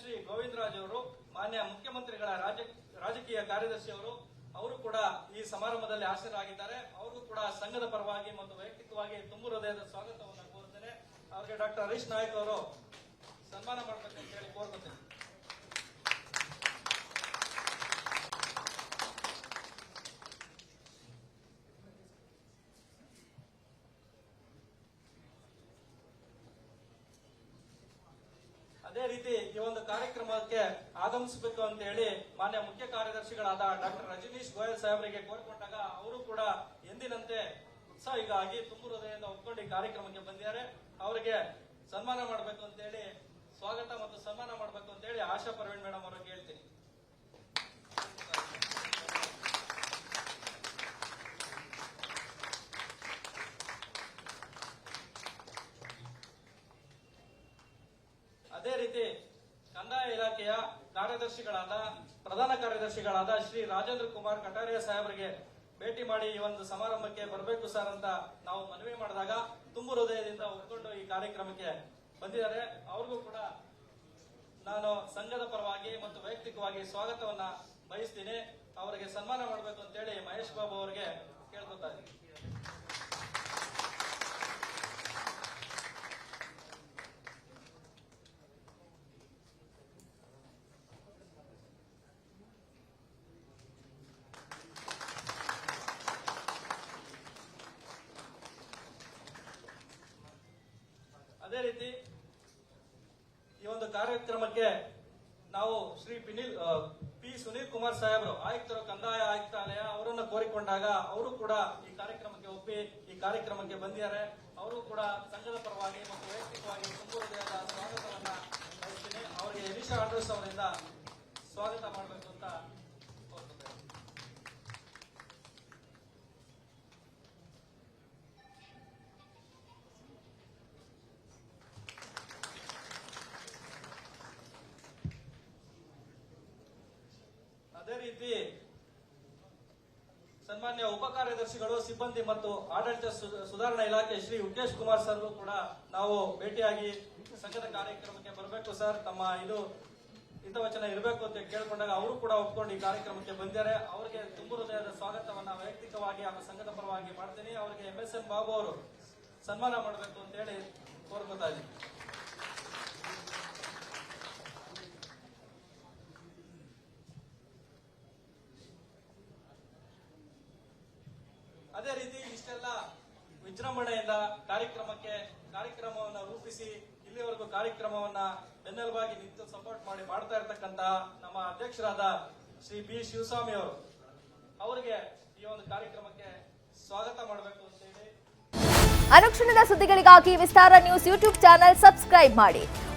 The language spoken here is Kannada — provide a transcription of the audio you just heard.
ಶ್ರೀ ಗೋವಿಂದರಾಜ್ ಅವರು, ಮಾನ್ಯ ಮುಖ್ಯಮಂತ್ರಿಗಳ ರಾಜ, ರಾಜಕೀಯ ಕಾರ್ಯದರ್ಶಿ ಅವರು ಅವರು ಕೂಡ ಈ ಸಮಾರಂಭದಲ್ಲಿ ಹಾಜರಾಗಿದ್ದಾರೆ. ಅವರು ಕೂಡ ಸಂಘದ ಪರವಾಗಿ ಮತ್ತು ವೈಯಕ್ತಿಕವಾಗಿ ತುಂಬು ಹೃದಯದ ಸ್ವಾಗತವನ್ನು ಕೋರುತ್ತೇನೆ. ಅವರಿಗೆ ಡಾಕ್ಟರ್ ಹರೀಶ್ ನಾಯಕ್ ಅವರು ಸನ್ಮಾನ ಮಾಡಬೇಕಂತ ಹೇಳಿ ಕೋರ್ಕೊತೇನೆ ಅದೇ ರೀತಿ ಈ ಒಂದು ಕಾರ್ಯಕ್ರಮಕ್ಕೆ ಆಗಮಿಸಬೇಕು ಅಂತ ಹೇಳಿ ಮಾನ್ಯ ಮುಖ್ಯ ಕಾರ್ಯದರ್ಶಿಗಳಾದ ಡಾಕ್ಟರ್ ರಜನೀಶ್ ಗೋಯಲ್ ಸಾಹೇಬರಿಗೆ ಕೋರಿಕೊಂಡಾಗ ಅವರು ಕೂಡ ಎಂದಿನಂತೆ ಉತ್ಸಾಹಿಗಾಗಿ ತುಂಬು ಹೃದಯದಿಂದ ಒಪ್ಕೊಂಡು ಕಾರ್ಯಕ್ರಮಕ್ಕೆ ಬಂದಿದ್ದಾರೆ. ಅವರಿಗೆ ಸನ್ಮಾನ ಮಾಡಬೇಕು ಅಂತ ಹೇಳಿ, ಸ್ವಾಗತ ಮತ್ತು ಸನ್ಮಾನ ಮಾಡಬೇಕು ಅಂತ ಹೇಳಿ ಆಶಾ ಪ್ರವೀಣ್ ಮೇಡಮ್ ಅವರಿಗೆ ಹೇಳ್ತೀನಿ ಅದೇ ರೀತಿ ಕಂದಾಯ ಇಲಾಖೆಯ ಕಾರ್ಯದರ್ಶಿಗಳಾದ, ಪ್ರಧಾನ ಕಾರ್ಯದರ್ಶಿಗಳಾದ ಶ್ರೀ ರಾಜೇಂದ್ರ ಕುಮಾರ್ ಕಟಾರಿಯಾ ಸಾಹೇಬರಿಗೆ ಭೇಟಿ ಮಾಡಿ ಈ ಒಂದು ಸಮಾರಂಭಕ್ಕೆ ಬರಬೇಕು ಸರ್ ಅಂತ ನಾವು ಮನವಿ ಮಾಡಿದಾಗ ತುಂಬು ಹೃದಯದಿಂದ ಒಪ್ಪಿಕೊಂಡು ಈ ಕಾರ್ಯಕ್ರಮಕ್ಕೆ ಬಂದಿದ್ದಾರೆ. ಅವ್ರಿಗೂ ಕೂಡ ನಾನು ಸಂಘದ ಪರವಾಗಿ ಮತ್ತು ವೈಯಕ್ತಿಕವಾಗಿ ಸ್ವಾಗತವನ್ನ ಬಯಸ್ತೀನಿ. ಅವರಿಗೆ ಸನ್ಮಾನ ಮಾಡಬೇಕು ಅಂತೇಳಿ ಮಹೇಶ್ ಬಾಬು ಅವರಿಗೆ ಕೇಳ್ಕೊತಾ ಇದ್ದೀನಿ ಅದೇ ರೀತಿ ಈ ಒಂದು ಕಾರ್ಯಕ್ರಮಕ್ಕೆ ನಾವು ಶ್ರೀ ಪಿನಿಲ್ ಪಿ ಸುನೀಲ್ ಕುಮಾರ್ ಸಾಹೇಬರು, ಆಯುಕ್ತರು ಕಂದಾಯ ಆಯುಕ್ತಾಲಯ ಅವರನ್ನ ಕೋರಿಕೊಂಡಾಗ ಅವರು ಕೂಡ ಈ ಕಾರ್ಯಕ್ರಮಕ್ಕೆ ಒಪ್ಪಿ, ಈ ಕಾರ್ಯಕ್ರಮಕ್ಕೆ ಬಂದಿದ್ದಾರೆ. ಅವರು ಕೂಡ ಸಂಘದ ಪರವಾಗಿ ಮತ್ತು ವೈಯಕ್ತಿಕವಾಗಿ ತುಂಬು ಸ್ವಾಗತವನ್ನ ಬಯಸ್ತೀನಿ ಅವರಿಗೆ ಎಲಿಶಾ ಆಂಡ್ರೂಸ್ ಅವರಿಂದ ಅದೇ ರೀತಿ ಸನ್ಮಾನ್ಯ ಉಪ ಕಾರ್ಯದರ್ಶಿಗಳು, ಸಿಬ್ಬಂದಿ ಮತ್ತು ಆಡಳಿತ ಸುಧಾರಣಾ ಇಲಾಖೆ ಶ್ರೀ ಉಕೇಶ್ ಕುಮಾರ್ ಸರ್ ಕೂಡ ನಾವು ಭೇಟಿಯಾಗಿ ಸಂಘದ ಕಾರ್ಯಕ್ರಮಕ್ಕೆ ಬರಬೇಕು ಸರ್. ತಮ್ಮ ಇದು, ಹಿತವಚನ ಇರಬೇಕು ಅಂತ ಕೇಳ್ಕೊಂಡಾಗ ಅವರು ಕೂಡ ಒಪ್ಕೊಂಡು ಈ ಕಾರ್ಯಕ್ರಮಕ್ಕೆ ಬಂದಿದ್ದಾರೆ. ಅವರಿಗೆ ತುಂಬು ಹೃದಯದ ಸ್ವಾಗತವನ್ನ ವೈಯಕ್ತಿಕವಾಗಿ ಹಾಗೂ ಸಂಘದ ಪರವಾಗಿ ಮಾಡ್ತೀನಿ. ಅವರಿಗೆ ಎಂ ಎಸ್ ಎನ್ ಬಾಬು ಅವರು ಸನ್ಮಾನ ಮಾಡಬೇಕು ಅಂತ ಹೇಳಿ ಕೋರ್ಕೊತಾ ಇದ್ದೀನಿ. ಅದೇ ರೀತಿ ಇಷ್ಟೆಲ್ಲ ವಿಜೃಂಭಣೆಯಿಂದ ಕಾರ್ಯಕ್ರಮಕ್ಕೆ ಕಾರ್ಯಕ್ರಮವನ್ನ ರೂಪಿಸಿ ಇಲ್ಲಿವರೆಗೂ ಕಾರ್ಯಕ್ರಮವನ್ನ ಬೆನ್ನೆಲುಬಾಗಿ ನಿಂತು ಸಪೋರ್ಟ್ ಮಾಡಿ ಮಾಡ್ತಾ ಇರತಕ್ಕಂತ ನಮ್ಮ ಅಧ್ಯಕ್ಷರಾದ ಶ್ರೀ ಬಿ ಶಿವಸ್ವಾಮಿ ಅವರು. ಅವರಿಗೆ ಈ ಒಂದು ಕಾರ್ಯಕ್ರಮಕ್ಕೆ ಸ್ವಾಗತ ಮಾಡಬೇಕು ಅಂತ ಹೇಳಿ. ಅನುಕ್ಷಣದ ಸುದ್ದಿಗಳಿಗಾಗಿ Vistara news YouTube channel subscribe ಮಾಡಿ.